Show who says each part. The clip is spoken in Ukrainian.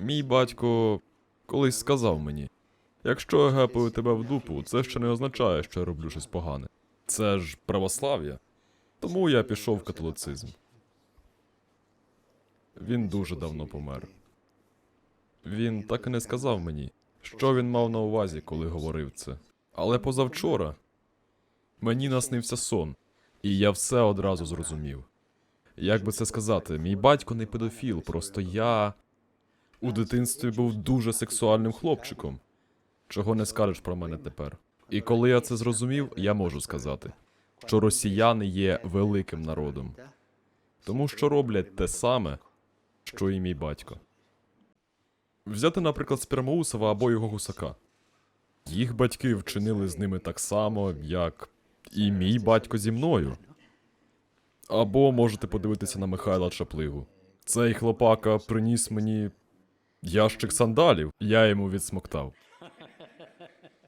Speaker 1: Мій батько колись сказав мені: якщо я гепаю тебе в дупу, це ще не означає, що я роблю щось погане. Це ж православ'я. Тому я пішов в католицизм. Він дуже давно помер. Він так і не сказав мені, що він мав на увазі, коли говорив це. Але позавчора мені наснився сон, і я все одразу зрозумів. Як би це сказати, мій батько не педофіл, просто я у дитинстві був дуже сексуальним хлопчиком. Чого не скажеш про мене тепер. І коли я це зрозумів, я можу сказати, що росіяни є великим народом, тому що роблять те саме, що і мій батько. Взяти, наприклад, Спермоусова або його гусака. Їх батьки вчинили з ними так само, як і мій батько зі мною. Або можете подивитися на Михайла Чаплигу. Цей хлопака приніс мені ящик сандалів, я йому відсмоктав.